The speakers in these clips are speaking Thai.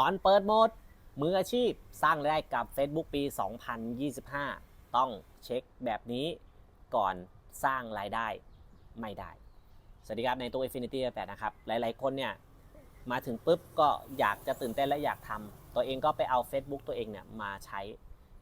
ก่อนเปิดโหมด มืออาชีพสร้างรายได้กับ Facebook ปี 2025 ต้องเช็คแบบนี้ก่อนสร้างรายได้ไม่ได้ สวัสดีครับในตัว Infinity 8นะครับ หลายๆ คนเนี่ย มาถึงปุ๊บก็อยากจะตื่นเต้นและอยากทำตัวเองก็ไปเอา Facebook ตัวเองเนี่ยมาใช้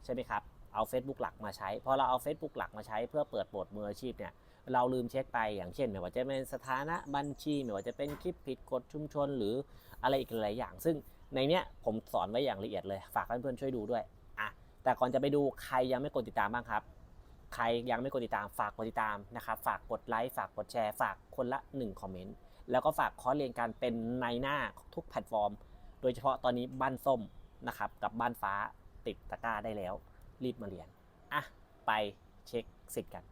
ใช่ไหมครับ เอา Facebook หลักมาใช้พอเราเอา Facebook หลักมาใช้เพื่อเปิดโหมดมืออาชีพเนี่ยเราลืมเช็คไปอย่างเช่นไม่ว่าจะเป็นสถานะบัญชีไม่ว่าจะเป็นคลิปผิดกฎชุมชนหรืออะไรอีกหลายอย่าง ซึ่ง ในเนี้ยผมสอนไว้อย่างละเอียดเลย ฝากเพื่อนๆช่วยดูด้วยอะแต่ก่อนจะไปดูใครยังไม่กดติดตามบ้างครับ ใครยังไม่กดติดตามฝากกดติดตามนะครับฝากกดไลค์ฝากกดแชร์ ฝากคนละ1คอมเมนต์แล้วก็ฝากคอร์สเรียนการเป็นในหน้าทุกแพลตฟอร์ม โดยเฉพาะตอนนี้บ้านส้มนะครับกับบ้านฟ้าติดตะกร้าได้แล้ว รีบมาเรียนอะไปเช็คสิทธิ์กัน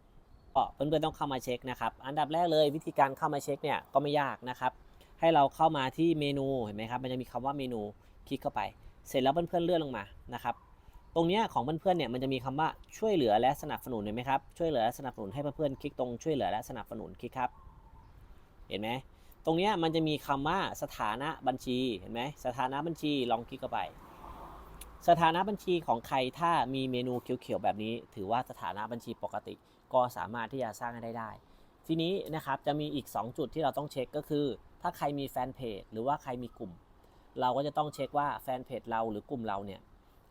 ก็เพื่อนๆต้องเข้ามาเช็คนะครับ อันดับแรกเลยวิธีการเข้ามาเช็คเนี่ยก็ไม่ยากนะครับ ให้เราเข้ามาที่เมนูเห็นไหมครับมันจะมีคำว่าเมนูคลิกเข้าไป เสร็จแล้วเพื่อนๆเลื่อนลงมานะครับตรงนี้ของเพื่อนๆเนี่ยมันจะมีคำว่าช่วยเหลือและสนับสนุนเห็นไหมครับช่วยเหลือและสนับสนุนให้เพื่อนๆคลิกตรงช่วยเหลือและสนับสนุนคลิกครับ เห็นไหมตรงนี้มันจะมีคำว่าสถานะบัญชีเห็นไหมสถานะบัญชีลองคลิกเข้าไป สถานะบัญชีของใครถ้ามีเมนูเขียวๆแบบนี้ ถือว่าสถานะบัญชีปกติ ก็สามารถที่จะสร้างได้ได้ ทีนี้นะครับจะมีอีก 2 จุดที่เราต้องเช็คก็คือ ถ้าใครมีแฟนเพจหรือว่าใครมีกลุ่ม เราก็จะต้องเช็คว่าแฟนเพจเราหรือกลุ่มเราเนี่ย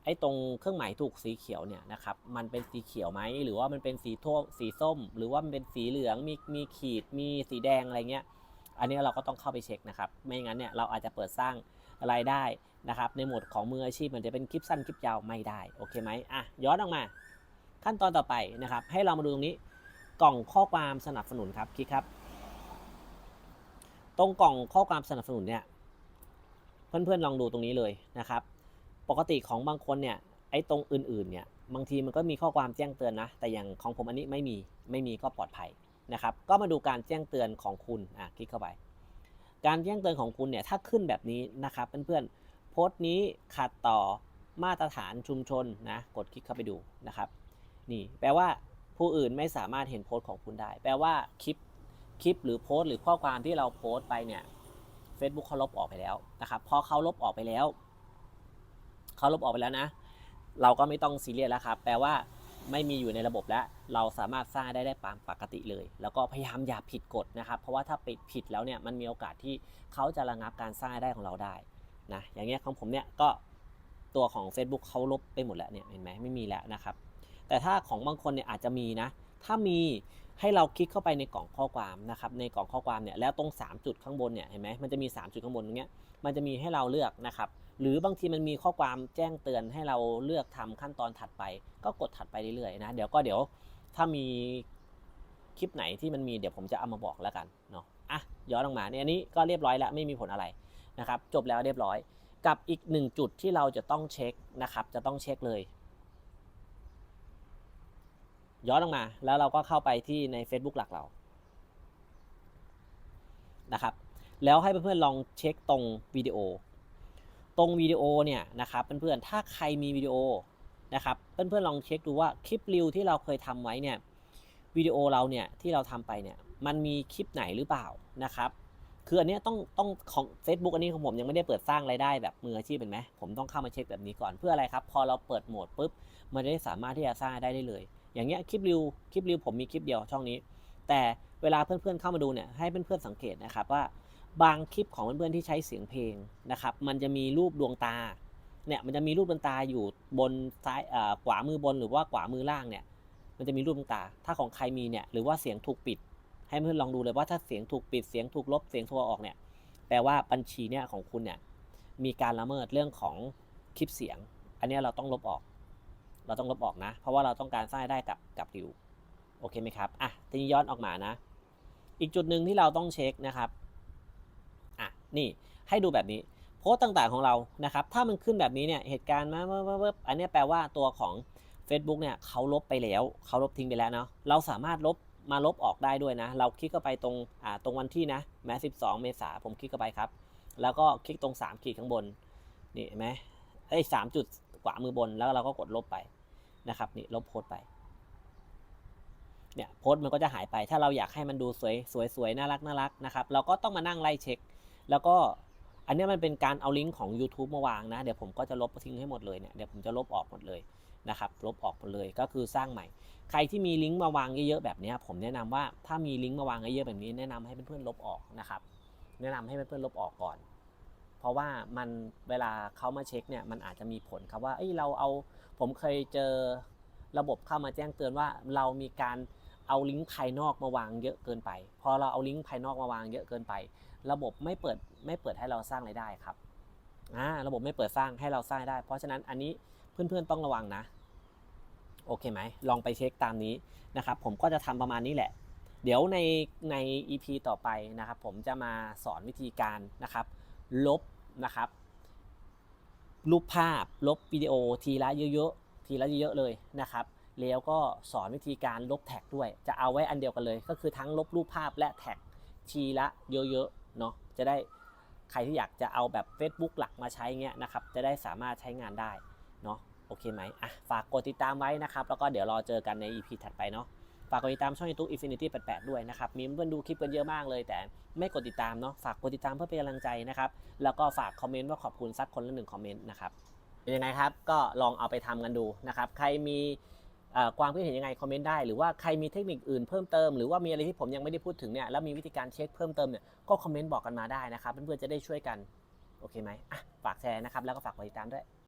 ไอ้ตรงเครื่องหมายถูกสีเขียวเนี่ยนะครับมันเป็นสีเขียวไหมหรือว่ามันเป็นสีท่วสีส้ม หรือว่ามันเป็นสีเหลืองมีมีขีดมีสีแดงอะไรเงี้ยอันนี้เราก็ต้องเข้าไปเช็คนะครับ ไม่งั้นเนี่ยเราอาจจะเปิดสร้างรายได้นะครับ ในหมวดของมืออาชีพมันจะเป็นคลิปสั้นคลิปยาวไม่ได้โอเคไหมอะย้อนออกมา ขั้นตอนต่อไปนะครับ ให้เรามาดูตรงนี้กล่องข้อความสนับสนุนครับคลิกครับ รงกล่องข้อความสนับสนุนเนี่ยเพื่อนๆลองดูตรงนี้เลยนะครับ ปกติของบางคนเนี่ยไอ้ตรงอื่นๆเนี่ยบางทีมันก็มีข้อความแจ้งเตือนนะ แต่อย่างของผมอันนี้ไม่มีไม่มีก็ปลอดภัยนะครับ ก็มาดูการแจ้งเตือนของคุณอะคลิกเข้าไป การแจ้งเตือนของคุณเนี่ยถ้าขึ้นแบบนี้นะครับเพื่อนๆโพสต์นี้ขัดต่อมาตรฐานชุมชนนะกดคลิกเข้าไปดูนะครับนี่แปลว่าผู้อื่นไม่สามารถเห็นโพสต์ของคุณได้ แปลว่าคลิป คลิปหรือโพสต์หรือข้อความที่เราโพสต์ไปเนี่ย Facebook เขาลบออกไปแล้วนะครับพอเขาลบออกไปแล้วเขาลบออกไปแล้วนะ เราก็ไม่ต้องซีเรียสแล้วครับ แปลว่าไม่มีอยู่ในระบบแล้ว เราสามารถสร้างได้ได้ตามปกติเลย แล้วก็พยายามอย่าผิดกฎนะครับ เพราะว่าถ้าปิดผิดแล้วเนี่ยมันมีโอกาสที่เขาจะระงับการสร้างได้ของเราได้นะอย่างเงี้ยของผมเนี่ยก็ตัวของ Facebook เขาลบไปหมดแล้วเนี่ยเห็นไหมไม่มีแล้วนะครับ แต่ถ้าของบางคนเนี่ยอาจจะมีนะ ถ้ามี ให้เราคลิกเข้าไปในกล่องข้อความนะครับในกล่องข้อความเนี่ยแล้วตรง 3 จุดข้างบนเนี่ยเห็นไหมมันจะมี 3 จุดข้างบนตรงเนี้ยมันจะมีให้เราเลือกนะครับหรือบางทีมันมีข้อความแจ้งเตือนให้เราเลือกทำขั้นตอนถัดไป ก็กดถัดไปเรื่อยๆนะเดี๋ยวก็เดี๋ยวถ้ามีคลิปไหนที่มันมีเดี๋ยวผมจะเอามาบอกแล้วกันเนาะอะย้อนลงมาเนี่ยอันนี้ก็เรียบร้อยแล้วไม่มีผลอะไรนะครับจบแล้วเรียบร้อย กับอีกหนึ่งจุดที่เราจะต้องเช็คนะครับจะต้องเช็คเลย ย้อนลงมา แล้วเราก็เข้าไปที่ใน Facebook หลักเรานะครับแล้วให้เพื่อนๆลองเช็คตรงวิดีโอ ตรงวิดีโอเนี่ยนะครับเพื่อนๆถ้าใครมีวิดีโอนะครับเพื่อนๆลองเช็คดูว่าคลิปรีวที่เราเคยทำไว้เนี่ยวิดีโอเราเนี่ยที่เราทำไปเนี่ยมันมีคลิปไหนหรือเปล่านะครับ คืออันนี้ต้องต้องของ Facebook อันนี้ของผมยังไม่ได้เปิดสร้างรายได้แบบมืออาชีพเป็นไหมผมต้องเข้ามาเช็คแบบนี้ก่อนเพื่ออะไรครับ พอเราเปิดโหมดปุ๊บมันจะได้สามารถที่จะสร้างได้ได้เลย อย่างเงี้ยคลิปริวคลิปริวผมมีคลิปเดียวช่องนี้ แต่เวลาเพื่อนๆเข้ามาดูเนี่ยให้เพื่อนๆสังเกตนะครับว่าบางคลิปของเพื่อนๆที่ใช้เสียงเพลงนะครับมันจะมีรูปดวงตาเนี่ยมันจะมีรูปดวงตาอยู่บนซ้ายขวามือบนหรือว่าขวามือล่างเนี่ยมันจะมีรูปดวงตา ถ้าของใครมีเนี่ยหรือว่าเสียงถูกปิด ให้เพื่อนลองดูเลยว่าถ้าเสียงถูกปิดเสียงถูกลบเสียงโทรออกเนี่ยแปลว่าบัญชีเนี่ยของคุณเนี่ยมีการละเมิดเรื่องของคลิปเสียง อันนี้เราต้องลบออก เราต้องลบออกนะ เพราะว่าเราต้องการสร้างได้กับกับริวโอเคไหมครับอะทีนี้ย้อนออกมานะ อีกจุดหนึ่งที่เราต้องเช็คนะครับอะนี่ให้ดูแบบนี้โพสต์ต่างๆของเรานะครับ ถ้ามันขึ้นแบบนี้เนี่ยเหตุการณ์มาเวิบอันนี้แปลว่าตัวของ Facebook เนี่ยเขาลบไปแล้วเขาลบทิ้งไปแล้วเนาะเราสามารถลบมาลบออกได้ด้วยนะ เราคลิกเข้าไปตรงอ่าตรงวันที่นะแม้12 เมษาผมคลิกเข้าไปครับ แล้วก็คลิกตรง 3 ขีดข้างบน นี่เห็นไหมไอ้สามจุด ขวามือบนแล้วเราก็กดลบไปนะครับนี่ลบโพสไปเนี่ยโพสมันก็จะหายไป ถ้าเราอยากให้มันดูสวยสวยสวยน่ารักน่ารักนะครับเราก็ต้องมานั่งไล่เช็ค แล้วก็อันนี้มันเป็นการเอาลิงก์ของ YouTube มาวางนะ เดี๋ยวผมก็จะลบทิ้งให้หมดเลยเนี่ยเดี๋ยวผมจะลบออกหมดเลยนะครับลบออกหมดเลยก็คือสร้างใหม่ ใครที่มีลิงก์มาวางเยอะๆแบบนี้ผมแนะนำว่าถ้ามีลิงก์มาวางเยอะๆแบบนี้แนะนำให้เพื่อนๆลบออกนะครับแนะนำให้เพื่อนๆลบออกก่อน เพราะว่ามันเวลาเขามาเช็คเนี่ยมันอาจจะมีผลครับว่าเอ้ยเราเอาผมเคยเจอระบบเข้ามาแจ้งเตือนว่าเรามีการเอาลิงก์ภายนอกมาวางเยอะเกินไป พอเราเอาลิงก์ภายนอกมาวางเยอะเกินไป ระบบไม่เปิดไม่เปิดให้เราสร้างรายได้ครับอ่าระบบไม่เปิดสร้างให้เราสร้างได้ เพราะฉะนั้นอันนี้เพื่อนๆต้องระวังนะโอเคไหมลองไปเช็คตามนี้นะครับ ผมก็จะทำประมาณนี้แหละ เดี๋ยวในใน EP ต่อไปนะครับ ผมจะมาสอนวิธีการนะครับ ลบนะครับ รูปภาพลบวิดีโอทีละเยอะๆทีละเยอะๆเลยนะครับ แล้วก็สอนวิธีการลบแท็กด้วย จะเอาไว้อันเดียวกันเลย ก็คือทั้งลบรูปภาพและแท็กทีละเยอะๆเนาะจะได้ใครที่อยากจะเอาแบบ Facebook หลักมาใช้เงี้ยนะครับจะได้สามารถใช้งานได้เนาะโอเคไหมอะฝากกดติดตามไว้นะครับ แล้วก็เดี๋ยวรอเจอกันใน EP ถัดไปเนาะ ฝากกดติดตามช่อง YouTube Infinity 88 ด้วยนะครับ มีเพื่อนดูคลิปกันเยอะมากเลย แต่ไม่กดติดตามเนาะ ฝากกดติดตามเพื่อเป็นกำลังใจนะครับ แล้วก็ฝากคอมเมนต์ว่าขอบคุณสักคนละหนึ่งคอมเมนต์นะครับ เป็นยังไงครับ ก็ลองเอาไปทำกันดูนะครับ ใครมีความคิดเห็นยังไงคอมเมนต์ได้ หรือว่าใครมีเทคนิคอื่นเพิ่มเติม หรือว่ามีอะไรที่ผมยังไม่ได้พูดถึงเนี่ย แล้วมีวิธีการเช็คเพิ่มเติมเนี่ย ก็คอมเมนต์บอกกันมาได้นะครับ เพื่อนๆจะได้ช่วยกัน โอเคไหมอะฝากแชร์นะครับ แล้วก็ฝากกดติดตามด้วย